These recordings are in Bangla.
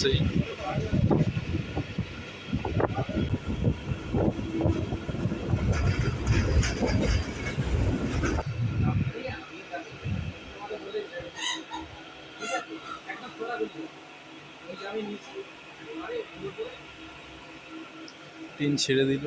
ব্যবসায়ী টিন ছেড়ে দিল।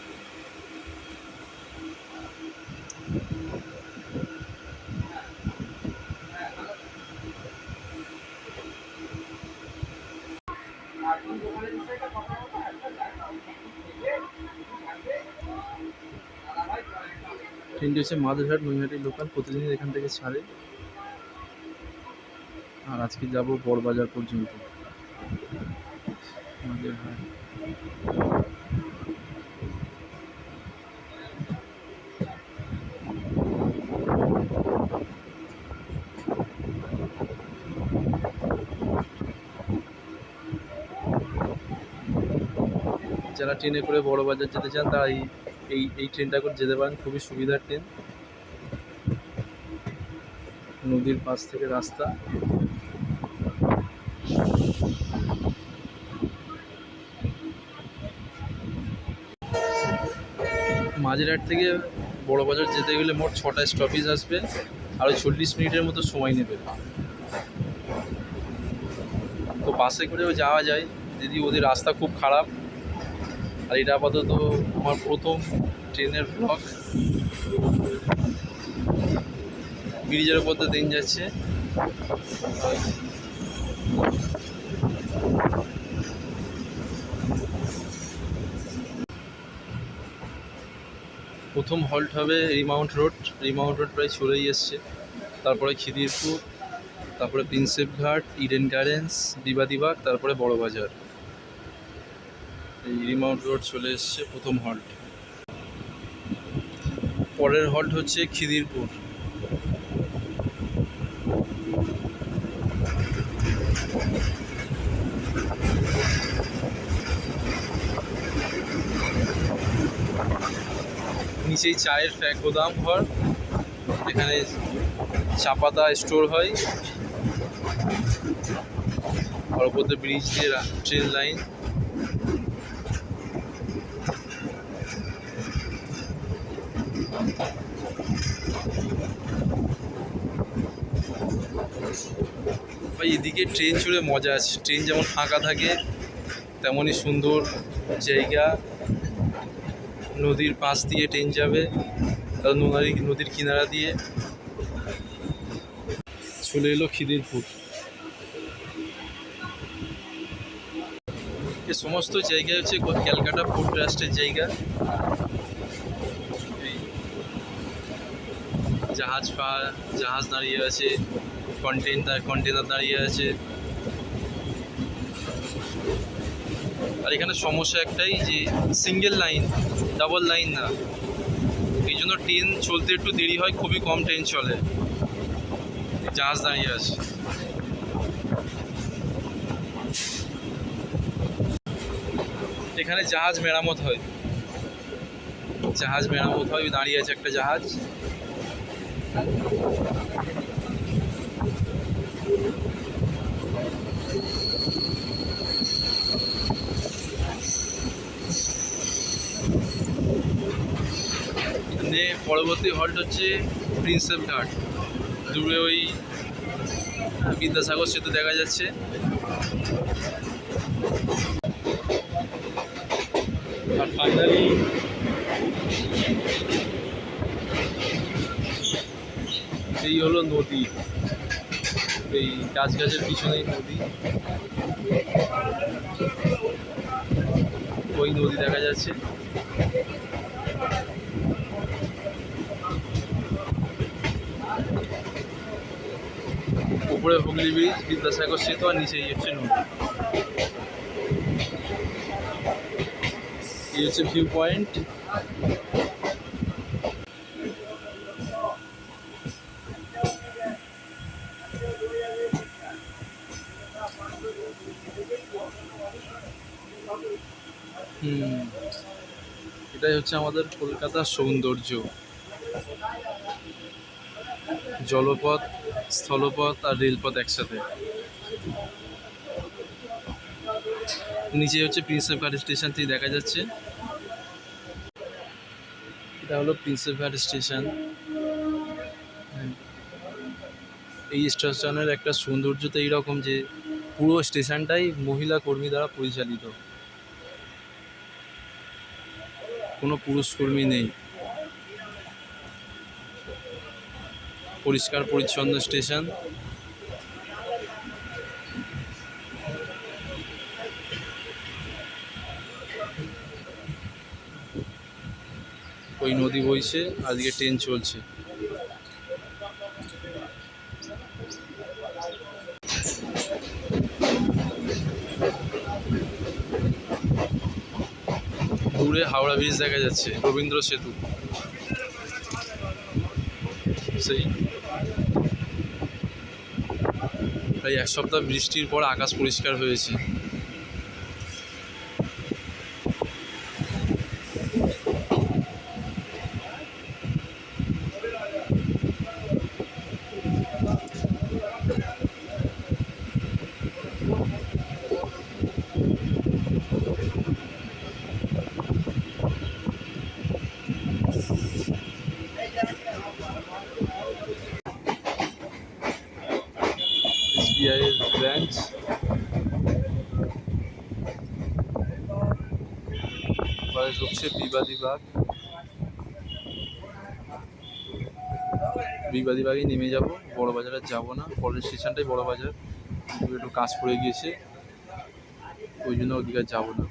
ট্রেনটি হচ্ছে মাঝেরহাট নৈহাটি লোকাল প্রতিদিন এখান থেকে ছাড়ে। আর আজকে যাব বড়বাজার পর্যন্ত। মাঝেরহাট যারা ট্রেনে করে বড় বাজার যেতে চান, তারা এই এই এই ট্রেনটা করে যেতে পারেন, খুবই সুবিধার ট্রেন নদীর পাশ থেকে রাস্তা। মাঝেরহাট থেকে বড় বাজার যেতে গেলে মোট ছটা স্টপেজ আসবে, আর ওই চল্লিশ মিনিটের মতো সময় নেবে। তো বাসে করেও যাওয়া যায়, যদি ওদের রাস্তা খুব খারাপ আর এটা আপাতত আমার প্রথম ট্রেনের ব্লগ ব্রিজের উপর তো দিন যাচ্ছে। প্রথম হল্ট হবে রিমাউন্ট রোড রিমাউন্ট রোড প্রায় চলেই এসছে। তারপরে খিদিরপুর, তারপরে প্রিন্সেপ ঘাট ইডেন গার্ডেন্স দিবাদিবাগ তারপরে বড় বাজার রিমাউন্ট রোড চলে এসছে প্রথম হল্ট। পরের হল্ট হচ্ছে খিদিরপুর। নিচেই চায়ের গোদাম ঘর, এখানে চা পাতা স্টোর হয়। আর দিয়ে ব্রিজ দিয়ে ট্রেন লাইন। এদিকে ট্রেন চড়ে মজা আছে। ট্রেন যেমন ফাঁকা থাকে, তেমনই সুন্দর জায়গা। নদীর পাশ দিয়ে ট্রেন যাবে নদীর কিনারা দিয়ে। চলে এলো খিদিরপুর। এ সমস্ত জায়গা হচ্ছে ক্যালকাটা পোর্ট ট্রাস্টের জায়গা। জাহাজ জাহাজ দাঁড়িয়ে আছে কন্টেনার কন্টেনার দাঁড়িয়ে আছে। আর এখানে সমস্যা একটাই যে সিঙ্গেল লাইন ডাবল লাইন না। এই জন্য ট্রেন চলতে একটু দেরি হয়, খুবই কম ট্রেন চলে। জাহাজ দাঁড়িয়ে আছে। এখানে জাহাজ মেরামত হয়। জাহাজ মেরামত হয়, দাঁড়িয়ে আছে একটা জাহাজ। পরবর্তী হল্ট হচ্ছে প্রিন্সেপ ঘাট দূরে ওই বিদ্যাসাগর সেতু দেখা যাচ্ছে আর ফাইনালি এই হলো নদী। এই গাছ গাছের পিছনেই নদী। ওই নদী দেখা যাচ্ছে। উপরে হুগলি ব্রিজ, বিদ্যাসাগর সেতু আর নিচেই হচ্ছে নদী। এই হচ্ছে ভিউ পয়েন্ট এটাই হচ্ছে আমাদের কলকাতার সৌন্দর্য। জলপথ, স্থলপথ আর রেলপথ একসাথে। নিচে হচ্ছে প্রিন্সেপ ঘাট স্টেশন থেকে দেখা যাচ্ছে। এটা হলো প্রিন্সেপ ঘাট স্টেশন এই স্টেশনের একটা সৌন্দর্য তো এইরকম যে পুরো স্টেশনটাই মহিলা কর্মী দ্বারা পরিচালিত। কোনো পুরুষ কর্মী নেই। পরিষ্কার পরিচ্ছন্ন স্টেশন। ওই নদী বইছে আজকে ট্রেন চলছে। দূরে হাওড়া ব্রিজ দেখা যাচ্ছে, রবীন্দ্র সেতু। সেই। প্রায় এক সপ্তাহ বৃষ্টির পর আকাশ পরিষ্কার হয়েছে। ব্রাঞ্চ এবারে ঢুকছে বিবাদী বাগ বিবাদী বাগে নেমে যাব। বড় বাজারে যাব না। পরের স্টেশনটাই বড় বাজার একটু কাজ পড়ে গিয়েছে। ওই জন্য ওদিকে যাব না।